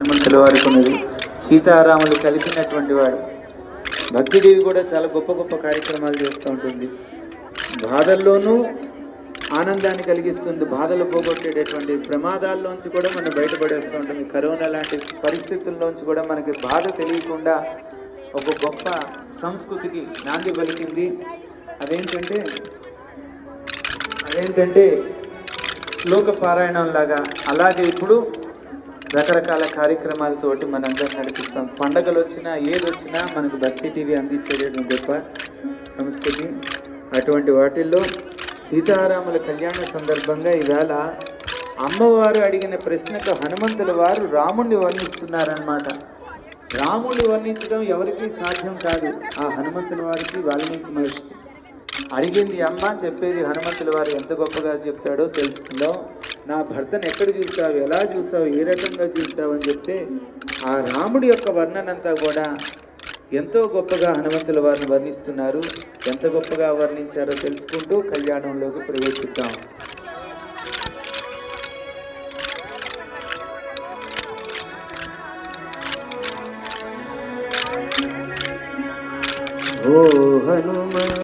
హనుమంతుల సీతారాములు కలిపినటువంటి వాడు. భక్తిదేవి కూడా చాలా గొప్ప గొప్ప కార్యక్రమాలు చేస్తూ ఉంటుంది. బాధల్లోనూ ఆనందాన్ని కలిగిస్తుంది. బాధలు పోగొట్టేటటువంటి ప్రమాదాల్లోంచి కూడా మనం బయటపడేస్తూ ఉంటుంది. కరోనా లాంటి పరిస్థితుల్లోంచి కూడా మనకి బాధ తెలియకుండా ఒక గొప్ప సంస్కృతికి నాంది పలికింది. అదేంటంటే అదేంటంటే శ్లోక పారాయణం లాగా అలాగే ఇప్పుడు రకరకాల కార్యక్రమాలతోటి మనందరం నడిపిస్తాం. పండగలు వచ్చినా ఏది వచ్చినా మనకు భక్తి టీవీ అందించేది గొప్ప సంస్కృతి అటువంటి వాటిల్లో సీతారాముల కళ్యాణ సందర్భంగా ఈవేళ అమ్మవారు అడిగిన ప్రశ్నకు హనుమంతుల వారు రాముణ్ణి వర్ణిస్తున్నారన్నమాట. రాముడిని వర్ణించడం ఎవరికీ సాధ్యం కాదు. ఆ హనుమంతుల వారికి వాల్మీకి మహర్షికి అడిగింది అమ్మ చెప్పేది హనుమంతుల వారు ఎంత గొప్పగా చెప్తాడో తెలుసుకుందాం. నా భర్తను ఎక్కడ చూసావు? ఎలా చూసావు? ఏ రకంగా చూసావు? అని చెప్తే ఆ రాముడి యొక్క వర్ణనంతా కూడా ఎంతో గొప్పగా హనుమంతుల వారిని వర్ణిస్తున్నారు. ఎంత గొప్పగా వర్ణించారో తెలుసుకుంటూ కళ్యాణంలోకి ప్రవేశిద్దాం. ఓ హనుమ